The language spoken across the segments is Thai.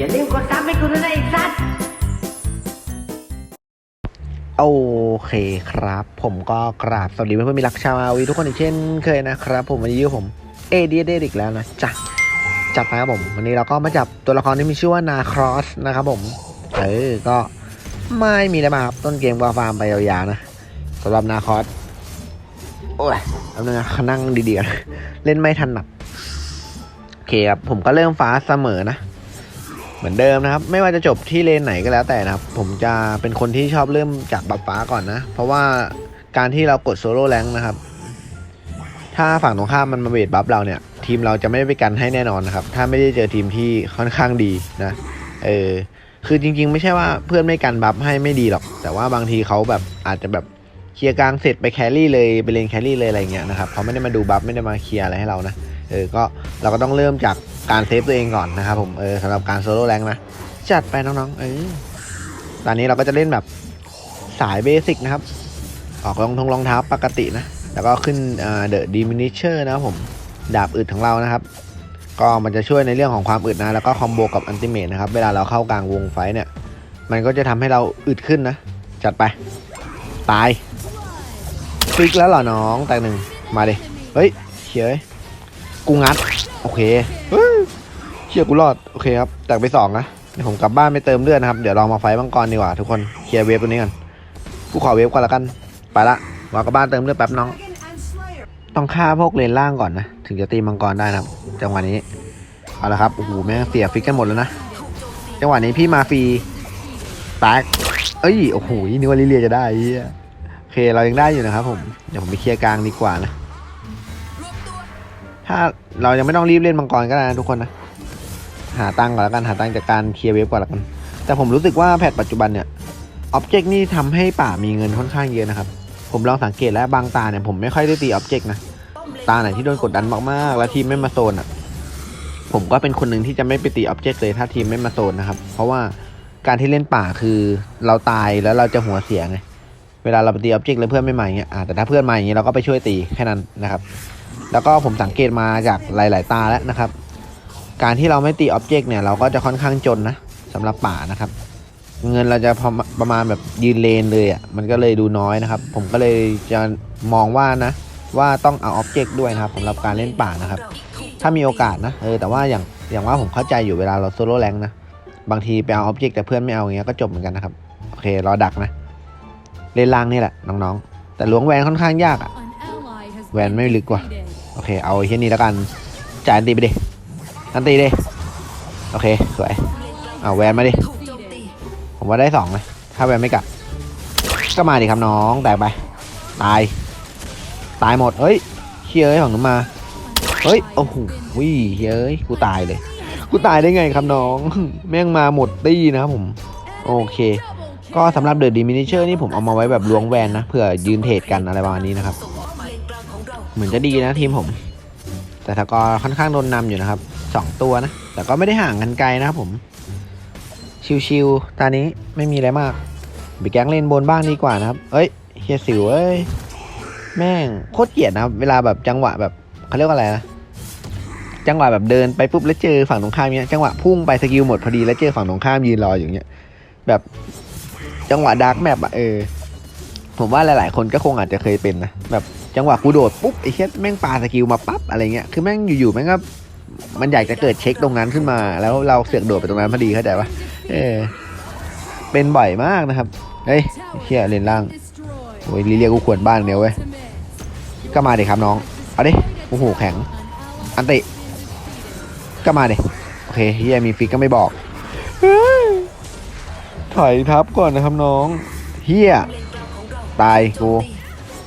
อย่าลืมกดซับให้กูด้วยนะไอ้สัตว์โอเคครับ ผมก็กราบสวัสดีเพื่อนๆมิรักชาวอาวีทุกคนอีกเช่นเคยนะครับ ผมวันนี้อยู่ผมเอเดียเดอีกแล้วนะจ๊ะจัดไปครับผม วันนี้เราก็มาจับตัวละครที่มีชื่อว่านาครอสนะครับผม เออก็ไม่มีอะไรมาครับ ต้นเกมก็ฟาร์มไปยาวๆนะสำหรับนาครอสโอ้ยเอาเนื้อนั่งดีๆ เล่นไม่ทันหนักโอเคครับผมก็เริ่มฟ้าเสมอนะ เหมือนเดิมนะครับ ไม่ว่าจะจบที่เลนไหนก็แล้วแต่นะครับ ผมจะเป็นคนที่ชอบเริ่มจากบัฟฟ้าก่อนนะ เพราะว่าการที่เรากดโซโล่แรงนะครับ ถ้าฝั่งตรงข้ามมันมาเวทบัฟเราเนี่ย ทีมเราจะไม่ได้ไปกันให้แน่นอนนะครับ ถ้าไม่ได้เจอทีมที่ค่อนข้างดีนะ เออ คือจริง ๆ ไม่ใช่ว่าเพื่อนไม่กันบัฟให้ไม่ดีหรอก แต่ว่าบางทีเขาแบบอาจจะแบบเคลียร์กลางเสร็จไปแครี่เลยไปเลนแครี่เลยอะไรเงี้ยนะครับเขาไม่ได้มาดูบัฟไม่ได้มาเคลียร์อะไรให้เรานะ เออ ก็เราก็ต้องเริ่มจาก การเซฟตัวเองก่อนนะครับผมเออสำหรับการโซโล่แรงนะ จัดไปน้องๆ เออตอนนี้เราก็จะเล่นแบบสายเบสิกนะครับ ออกรองทงรองเท้าปกตินะ แล้วก็ขึ้นเดอะดิมินิเชอร์นะครับผม ดาบอึดของเรานะครับ ก็มันจะช่วยในเรื่องของความอึดนะ แล้วก็คอมโบกับอันติเมทนะครับ เวลาเราเข้ากลางวงไฟเนี่ย มันก็จะทำให้เราอึดขึ้นนะ จัดไป ตายฟิกแล้วเหรอน้อง แตกหนึ่ง มาดิ เฮ้ยเฉยกูงัด โอเคเฮ้ยเชี่ยกูรอด โอเคครับ แตกไปสองนะเดี๋ยวผมกลับบ้านไปเติมเลือดนะครับ เดี๋ยวลองมาไฟมังกรดีกว่าทุกคน เคลียร์เวฟตัวนี้กัน กูขอเวฟก่อนละกัน ไปละมากลับบ้านเติมเลือดแป๊บน้อง ต้องฆ่าพวกเลนล่างก่อนนะ ถึงจะตีมังกรได้นะครับ จังหวะนี้ เอาละครับ โอ้โห แม่งเสียฟิกกันหมดแล้วนะ จังหวะนี้พี่มาฟรีแตกเอ้ย โอ้โหนึกว่าลิเลียจะได้เฮ้ยโอเค เรายังได้อยู่นะครับผม เดี๋ยวผมไปเคลียร์กลางดีกว่านะ ถ้าเรายังไม่ต้องรีบเล่นมังกรก็ได้นะทุกคนนะ หาตังก่อนแล้วกันหาตังจากการเคลียร์เวฟก่อนแล้วกัน แต่ผมรู้สึกว่าแพทปัจจุบันเนี่ยอ็อบเจกต์นี่ทำให้ป่ามีเงินค่อนข้างเยอะนะครับ ผมลองสังเกตแล้วบางตาเนี่ยผมไม่ค่อยได้ตีอ็อบเจกต์นะ ตาไหนที่โดนกดดันมากๆ แล้วทีมไม่มาโซนอะ ผมก็เป็นคนหนึ่งที่จะไม่ไปตีอ็อบเจกต์เลยถ้าทีมไม่มาโซนนะครับ เพราะว่าการที่เล่นป่าคือเราตายแล้วเราจะหัวเสียไง เวลาเราไปตีอ็อบเจกต์แล้วเพื่อนไม่มาอย่างเงี้ยอ่าแต่ถ้าเพื่อนมาอย่างเงี้ยเราก็ไปช่วยตีแค่นั้นนะครับ แล้วก็ผมสังเกตมาจากหลาย ๆ ตาแล้วนะครับ การที่เราไม่ตีอ็อบเจกต์เนี่ยเราก็จะค่อนข้างจนนะสำหรับป่านะครับ เงินเราจะพอประมาณแบบยืนเลนเลยอะมันก็เลยดูน้อยนะครับ ผมก็เลยจะมองว่านะ ว่าต้องเอาอ็อบเจกต์ด้วยนะครับสำหรับการเล่นป่านะครับ ถ้ามีโอกาสนะเออแต่ว่าอย่างอย่างว่าผมเข้าใจอยู่เวลาเราโซโล่แรงนะบางทีไปเอาอ็อบเจกต์แต่เพื่อนไม่เอาเงี้ยก็จบเหมือนกันนะครับโอเครอดักนะเลนล่างนี่แหละน้องๆแต่หลวงแหวนค่อนข้างยากอะแหวนไม่ลึกกว่า โอเค เอาไอ้เช่นนี้แล้วกัน จ่ายอันตีไปดิ อันตีดิ โอเค สวย เอาแวนมาดิ ผมว่าได้สองเลยถ้าแวนไม่กลับก็มาดิครับน้อง แตกไป ตาย ตายหมด เฮ้ยเชี่ยเอ้ยของหนูมา เฮ้ย โอ้โหวิเฮ้ย กูตายเลย กูตายได้ไงครับน้อง แม่งมาหมดตี้นะครับผม โอเคก็สำหรับเดอะดิมินิเชอร์นี่ผมเอามาไว้แบบล้วงแวนนะเผื่อยืนเทรดกันอะไรประมาณนี้นะครับ เหมือนจะดีนะทีมผม แต่ทากอค่อนข้างโดนนำอยู่นะครับสองตัวนะ แต่ก็ไม่ได้ห่างกันไกลนะครับผม ชิวๆตอนนี้ไม่มีอะไรมากไปแก๊งเล่นบนบ้างดีกว่านะครับ เอ้ยเฮียสิวเอ้ย แม่งโคตรเกลียดนะครับ เวลาแบบจังหวะแบบเขาเรียกว่าอะไรนะ จังหวะแบบเดินไปปุ๊บแล้วเจอฝั่งตรงข้ามเนี้ย จังหวะพุ่งไปสกิลหมดพอดีแล้วเจอฝั่งตรงข้ามยืนรออยู่เนี้ย แบบจังหวะดาร์กแมปอะเออ ผมว่าหลาย ๆ คนก็คงอาจจะเคยเป็นนะแบบจังหวะกูโดดปุ๊บไอ้เชี่ยแม่งปาสกิลมาปั๊บอะไรเงี้ยคือแม่งอยู่ ๆ แม่งก็มันอยากจะเกิดเช็คตรงนั้นขึ้นมา แล้วเราเสือกโดดไปตรงนั้นพอดีเข้าใจปะเออเป็นบ่อยมากนะครับเฮ้ยเชี่ยเลนล่างโอ้ยลิเลียกูขวนบ้านเดียวเว้ยก็มาเด็ครับน้องเอาดิโอ้โหแข็ง อันติก็มาเด็โอเคเฮียมีฟิกก็ไม่บอกถอยทับก่อนนะครับน้องเฮีย ตายกู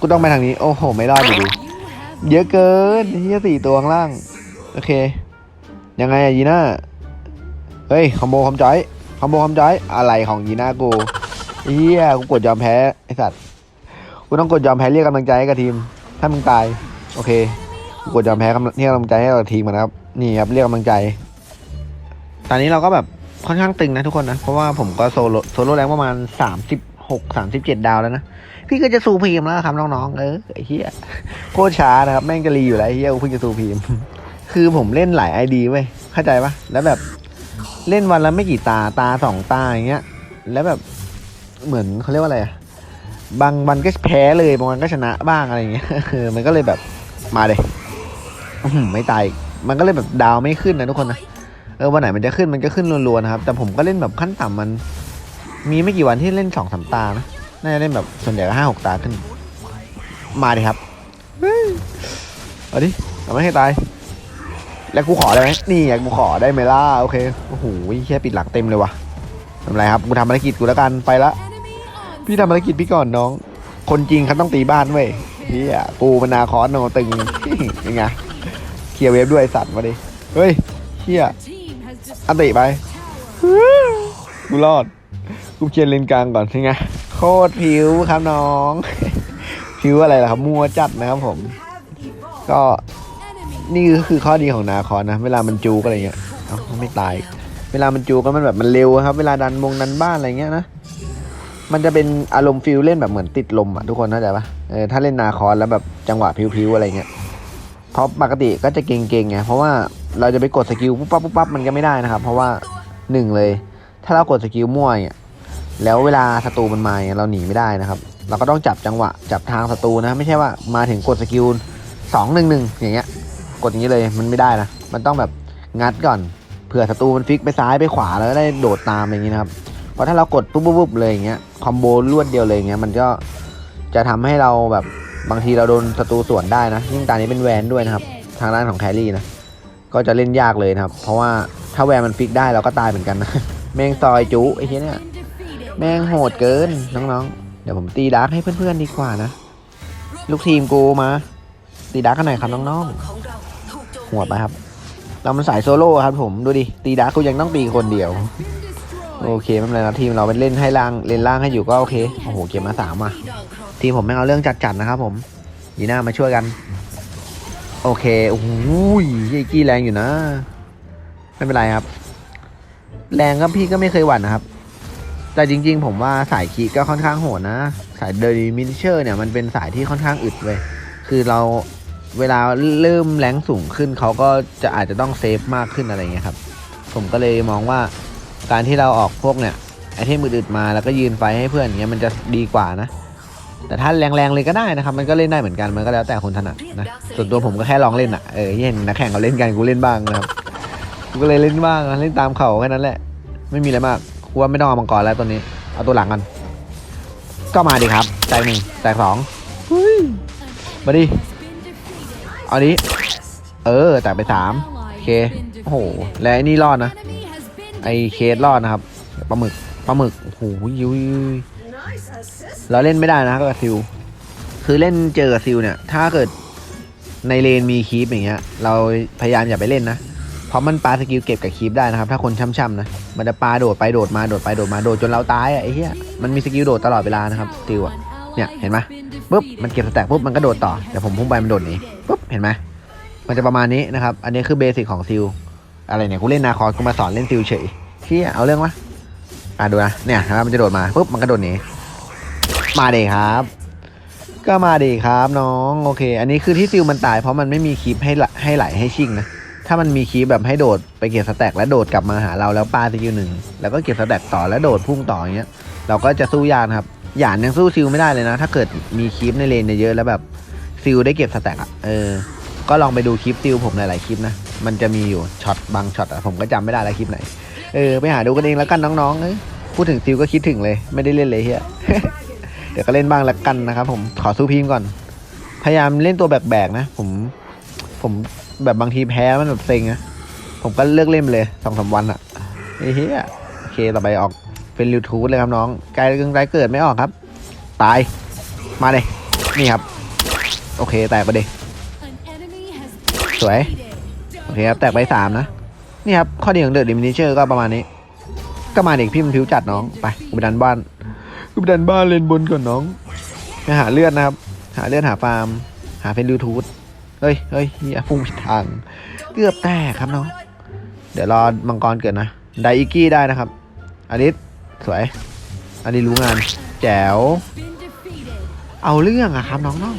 กูต้องไปทางนี้ โอ้โห ไม่รอดอยู่ดีเยอะเกินเฮียสี่ตัวข้างล่าง โอเค ยังไงอะยีน่า เฮ้ยคอมโบคอมจอยคอมโบคอมจอยอะไรของยีน่ากูเฮียกูกดยอมแพ้ไอสัตว์กูต้องกดยอมแพ้เรียกกำลังใจให้กับทีม ถ้ามึงตาย โอเคกูกดยอมแพ้เรียกกำลังใจให้กับทีมมานะครับ นี่ครับเรียกกำลังใจ ตอนนี้เราก็แบบค่อนข้างตึงนะทุกคนนะ เพราะว่าผมก็โซโลโซโลแรงประมาณสามสิบหกสามสิบเจ็ดดาวแล้วนะ พี่ก็จะซูพีมแล้วครับน้องๆเออไอ้เหี้ยโคตรช้านะครับแม่งจะรีอยู่แล้วไอ้เหี้ยกูเพิ่งจะซูพีมคือผมเล่นหลายไอดีเว้ยเข้าใจปะแล้วแบบเล่นวันละไม่กี่ตาตาสองตาอย่างเงี้ย แล้วแบบเหมือนเขาเรียกว่าอะไรอะบางวันก็แพ้เลยบางวันก็ชนะบ้างอะไรอย่างเงี้ยเออมันก็เลยแบบมาเลยไม่ตายมันก็เลยแบบดาวไม่ขึ้นนะทุกคนนะเออวันไหนมันจะขึ้นมันก็ขึ้นรัวๆนะครับ แต่ผมก็เล่นแบบขั้นต่ำมัน มีไม่กี่วันที่เล่นสองสามตานะ น่าจะเล่นแบบส่วนใหญ่ก็ห้าหกตาขึ้น มาดิครับเฮ้ยเอาดิเอาไม่ให้ตาย แล้วกูขอได้ไหมนี่ไงกูขอได้ไหมล่ะโอเคโอ้โหแค่ปิดหลักเต็มเลยว่ะทำไรครับกูทำภารกิจกูแล้วกันไปละพี่ทำภารกิจพี่ก่อนน้อง คนจริงเขาต้องตีบ้านเว้ยเฮียกูมันาคอนโนตึงยังไงเคลียร์เวฟด้วยสัตว์มาดิเฮ้ยเฮียอันติไปกูรอดกูเคลียร์เลนกลางก่อนใช่ไง โคตรผิวครับน้อง ผิวอะไรล่ะครับ มัวจัดนะครับผม ก็นี่ก็คือข้อดีของนาคอนนะ เวลามันจูกอะไรเงี้ยเอ้าไม่ตาย เวลามันจูก็มันแบบมันเร็วครับ เวลาดันวงดันบ้านอะไรเงี้ยนะ มันจะเป็นอารมณ์ฟิลเล่นแบบเหมือนติดลมอะทุกคนเข้าใจปะเออถ้าเล่นนาคอนแล้วแบบจังหวะพิวๆอะไรเงี้ยเพราะปกติก็จะเก่งๆไงเพราะว่าเราจะไปกดสกิลปุ๊บปั๊บปุ๊บปั๊บมันก็ไม่ได้นะครับ เพราะว่าหนึ่งเลย ถ้าเรากดสกิลมั่วเนี่ย แล้วเวลาศัตรูมันมาเราหนีไม่ได้นะครับ เราก็ต้องจับจังหวะจับทางศัตรูนะไม่ใช่ว่ามาถึงกดสกิลสองหนึ่งหนึ่งอย่างเงี้ย กดอย่างนี้เลยมันไม่ได้นะมันต้องแบบงัดก่อนเผื่อศัตรูมันฟิกไปซ้ายไปขวาแล้วได้โดดตามอย่างนี้นะครับเพราะถ้าเรากดปุ๊บปุ๊บปุ๊บเลยอย่างเงี้ยคอมโบรวดเดียวเลยอย่างเงี้ยมันก็จะทำให้เราแบบบางทีเราโดนศัตรูสวนได้นะยิ่งตานี้เป็นแวนด้วยนะครับ ทางด้านของแครี่นะก็จะเล่นยากเลยนะครับ เพราะว่าถ้าแวนมันฟิกได้เราก็ตายเหมือนกันนะแม่งซอยจุไอ้เหี้ยเนี่ย แม่งโหดเกินน้องๆ เดี๋ยวผมตีดาร์กให้เพื่อนๆดีกว่านะ ลูกทีมกูมา ตีดาร์กกันหน่อยครับน้องๆหัวดไปครับ เรามันสายโซโล่ครับผมดูดิตีดาร์กกูยังต้องตีคนเดียว โอเคไม่เป็นไรนะทีมเราเป็นเล่นให้ล่างเล่นล่างให้อยู่ก็โอเคโอ้โหเกมมาสามอะทีมผมไม่งเอาเรื่องจัดๆนะครับผมยีน่ามาช่วยกัน โอเคโอ้โหยี่กี้แรงอยู่นะ ไม่เป็นไรครับ แรงก็พี่ก็ไม่เคยหวั่นนะครับ แต่จริง ๆ ผมว่าสายคีก็ค่อนข้างโหดนะ สายเดลิมินเชอร์เนี่ยมันเป็นสายที่ค่อนข้างอึดเว้ยคือเราเวลาเริ่มแรงสูงขึ้นเขาก็จะอาจจะต้องเซฟมากขึ้นอะไรเงี้ยครับ ผมก็เลยมองว่าการที่เราออกพวกเนี่ยไอเทมอึดๆมาแล้วก็ยืนไฟให้เพื่อนเงี้ยมันจะดีกว่านะ แต่ถ้าแรงๆเลยก็ได้นะครับ มันก็เล่นได้เหมือนกันมันก็แล้วแต่คนถนัดนะส่วนตัวผมก็แค่ลองเล่นอะเออเห็นนักแข่งเขาเล่นกันกูเล่นบ้างนะครับกูก็เลยเล่นบ้างเล่นตามเขาแค่นั้นแหละ ไม่มีอะไรมาก กูว่าไม่ต้องเอามังกรแล้วตัวนี้ เอาตัวหลังกัน ก็มาดิครับ แตกหนึ่งแตกสองเฮ้ยมาดิ Has been defeated. เอาดิเออ แตกไปสาม Ally โอเค has been โอ้โห defeated. และไอ้นี่รอดนะ Enemy has been ไอเคสรอดนะครับ ปลาหมึก ปลาหมึก โอ้โหยุยเราเล่นไม่ได้นะกับซิล คือเล่นเจอกับซิลเนี่ย ถ้าเกิดในเลนมีคีปอย่างเงี้ย เราพยายามอย่าไปเล่นนะ เพราะมันปาสกิลเก็บกับคีปได้นะครับ ถ้าคนช่ำๆนะ มันจะปาโดดไปโดดมาโดดไปโดดมาโดดจนเราตายอะไอ้เหี้ย มันมีสกิลโดดตลอดเวลานะครับซิลอะ เนี่ยเห็นไหมปุ๊บมันเก็บสแต็กปุ๊บมันก็โดดต่อ แต่ผมพุ่งไปมันโดดหนีปุ๊บเห็นไหมมันจะประมาณนี้นะครับ อันนี้คือเบสิกของซิลอะไรเนี่ยกูเล่นนาคอร์กูมาสอนเล่นซิลเฉยเที่ยเอาเรื่องวะอะดูนะเนี่ยนะครับมันจะโดดมาปุ๊บมันก็โดดหนีมาเดครับ ก็มาดีครับน้องโอเค อันนี้คือที่ซิลมันตายเพราะมันไม่มีคลิปให้ให้ไหลให้ชิงนะ ถ้ามันมีคลิปแบบให้โดดไปเก็บสแต็กแล้วโดดกลับมาหาเราแล้วปาสกิลหนึ่งแล้วก็เก็บสแต็กต่อแล้วโดดพุ่งต่ออย่างเงี้ยเราก็จะสู้ยานครับหยานยังสู้ซิลไม่ได้เลยนะ ถ้าเกิดมีคลิปในเลนเยอะแล้วแบบซิลได้เก็บสแต็กอะเออ ก็ลองไปดูคลิปซิลผมหลายๆคลิปนะ มันจะมีอยู่ช็อตบางช็อตอะผมก็จำไม่ได้แล้วคลิปไหน เออไปหาดูกันเองแล้วกันน้องๆเอ้ยพูดถึงซิลก็คิดถึงเลย ไม่ได้เล่นเลยเฮียเดี๋ยวก็เล่นบ้างแล้วกันนะครับผมขอสู้พีมก่อน พยายามเล่นตัวแบกๆนะ ผมผม แบบบางทีแพ้มันแบบเซ็งนะผมก็เลิกเล่นไปเลยสองสามวันอะเฮียโอเคต่อไปออกเป็นริวทูดเลยครับน้องไกลเกินไกลเกิดไม่ออกครับ ตายมาเลยนี่ครับ โอเคแตกไปดิ An enemy has been สวย โอเคครับ แตกไปสามนะ นี่ครับ ข้อดีของเดอะดิมินิเชอร์ก็ประมาณนี้ ก็มาเด็กพี่มันผิวจัดน้อง ไปกูไปดันบ้านกูไปดันบ้านเลนบนก่อนน้องไปหาเลือดนะครับ หาเลือดหาฟาร์ม หาเฟนริวทูด เฮ้ยเฮ้ยเฮียพุ่งผิดทาง เกือบแตกครับน้อง เดี๋ยวรอมังกรเกิดนะ ไดอิกี้ได้นะครับอลิสสวย อันนี้รู้งาน แจ๋ว เอาเรื่องอะครับน้อง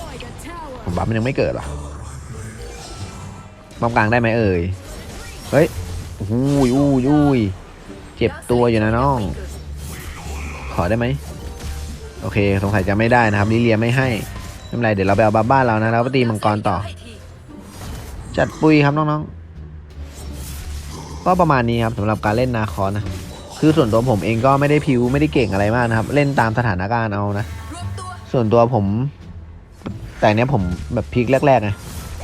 ๆผมบัฟมันยังไม่เกิดหรอมอมกลางได้ไหมเอ่ย เฮ้ยอุ้ยอุ้ยอุ้ยเจ็บตัวอยู่นะน้อง ขอได้ไหม โอเค สงสัยจะไม่ได้นะครับลิเลียไม่ให้ ไม่เป็นไรเดี๋ยวเราไปเอาบัฟบ้านเรานะแล้วก็ตีมังกรต่อ จัดปุยครับน้องๆ ก็ประมาณนี้ครับสำหรับการเล่นนาคอนนะ คือส่วนตัวผมเองก็ไม่ได้พิวไม่ได้เก่งอะไรมากนะครับ เล่นตามสถานการณ์เอานะ ส่วนตัวผม แต่เนี้ยผมแบบพีคแรกๆไง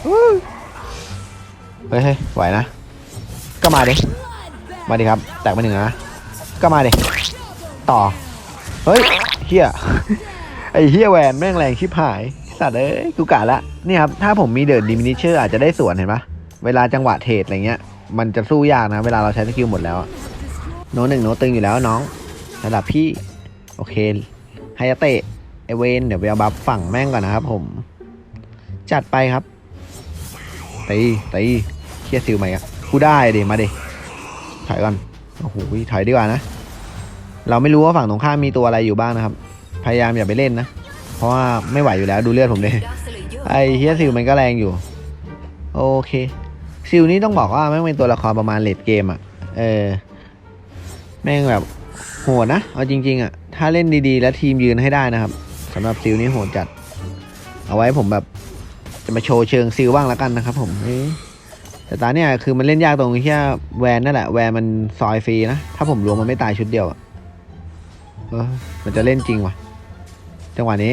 เฮ้ยเฮ้ยไหวนะ ก็มาดิ มาดิครับ แตกไปหนึ่งนะ ก็มาดิ ต่อ เฮ้ยเฮีย ไอเฮียแวนแม่งแรงชิบหายสัตว์เอ้ยกูกะละนี่ครับถ้าผมมีเดินดิมินิเชอร์อาจจะได้สวนเห็นปะเวลาจังหวะเทรดอะไรเงี้ย มันจะสู้ยากนะ เวลาเราใช้สกิลหมดแล้วโนตหนึ่งโนตตึงอยู่แล้วน้องระดับพี่ โอเคไฮยาเตะไอเวนเดี๋ยวไปเอาบัฟฝั่งแม่งก่อนนะครับผม จัดไปครับตีตีเคลียร์ซิลไหมครับกูได้เดิมาเดิถอยก่อนโอ้โหถอยดีกว่านะ เราไม่รู้ว่าฝั่งตรงข้ามมีตัวอะไรอยู่บ้างนะครับ พยายามอย่าไปเล่นนะ เพราะว่าไม่ไหวอยู่แล้วดูเลือดผมเลยไอเฮียซิลมันก็แรงอยู่ โอเค ซิลนี่ต้องบอกว่าแม่งเป็นตัวละครประมาณเลดเกมอะ เออ แม่งแบบโหดนะ เอาจริง ๆอะ ถ้าเล่นดีๆ แล้วทีมยืนให้ได้นะครับสำหรับซิลนี่โหดจัด เอาไว้ผมแบบจะมาโชว์เชิงซิลบ้างแล้วกันนะครับ ผมเอ้ยแต่ตอนเนี้ยคือมันเล่นยากตรงที่แวนนั่นแหละแวนมันซอยฟรีนะ ถ้าผมรวมมันไม่ตายชุดเดียวอะเออมันจะเล่นจริงว่ะ จังหวะนี้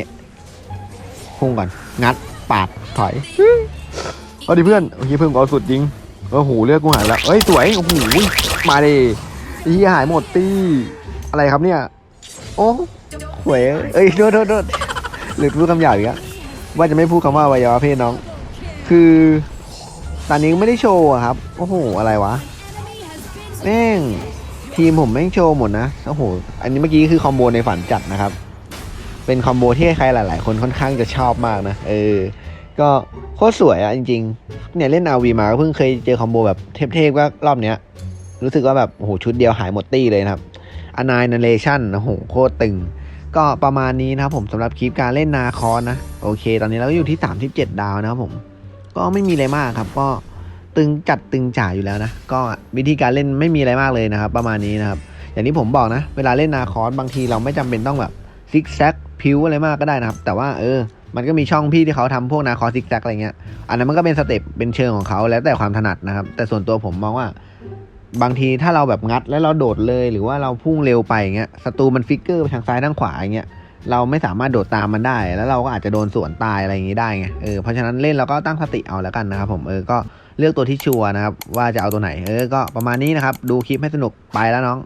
พุ่งก่อน งัด ปาด ถอยเอาดิเพื่อนโอเคเพื่อนกูเอาสุดจริงโอ้โหเลือกกูหายแล้วเอ้ย สวย โอ้โห มาดิไอ้เหี้ยหายหมดตีอะไรครับเนี่ย โอ้หวยเอ้ยโทษโทษโทษหรือพูดคำหยาบอีกอะว่าจะไม่พูดคำว่าวัยวะเพศน้อง คือ ตอนนี้ไม่ได้โชว์อะครับ โอ้โห อะไรวะ แม่ง ทีมผมแม่งโชว์หมดนะ โอ้โห อันนี้เมื่อกี้คือคอมโบในฝันจัดนะครับ เป็นคอมโบที่ใครหลาย ๆ คนค่อนข้างจะชอบมากนะ เออ ก็โคตรสวยอะจริง ๆ เนี่ยเล่นอาวีมาก็เพิ่งเคยเจอคอมโบแบบเทพๆก็รอบเนี้ย รู้สึกว่าแบบโอ้โหชุดเดียวหายหมดตี้เลยนะครับอนายนาเรชั่นโอ้โหโคตรตึง ก็ประมาณนี้นะครับผมสำหรับคลิปการเล่นนาคอนนะ โอเค ตอนนี้เราก็อยู่ที่ 37 ดาวนะครับผม ก็ไม่มีอะไรมากครับ ก็ตึงจัดตึงจ่ายอยู่แล้วนะ ก็วิธีการเล่นไม่มีอะไรมากเลยนะครับ ประมาณนี้นะครับ อย่างที่ผมบอกนะ เวลาเล่นนาคอนบางทีเราไม่จำเป็นต้องแบบ ซิกแซกพิวอะไรมากก็ได้นะครับ แต่ว่าเออ มันก็มีช่องพี่ที่เขาทำพวกนาคอซิกแซกอะไรเงี้ย อันนั้นมันก็เป็นสเต็ปเป็นเชิงของเขาแล้วแต่ความถนัดนะครับ แต่ส่วนตัวผมมองว่า บางทีถ้าเราแบบงัดแล้วเราโดดเลย หรือว่าเราพุ่งเร็วไปเงี้ยศัตรูมันฟิกเกอร์ไปทางซ้ายทางขวาอย่างเงี้ยเราไม่สามารถโดดตามมันได้ แล้วเราก็อาจจะโดนสวนตายอะไรอย่างงี้ได้ไงเออเพราะฉะนั้นเล่นเราก็ตั้งสติเอาแล้วกันนะครับ ผมเออก็เลือกตัวที่ชัวร์นะครับ ว่าจะเอาตัวไหน เออก็ประมาณนี้นะครับ ดูคลิปให้สนุกไปแล้วน้อง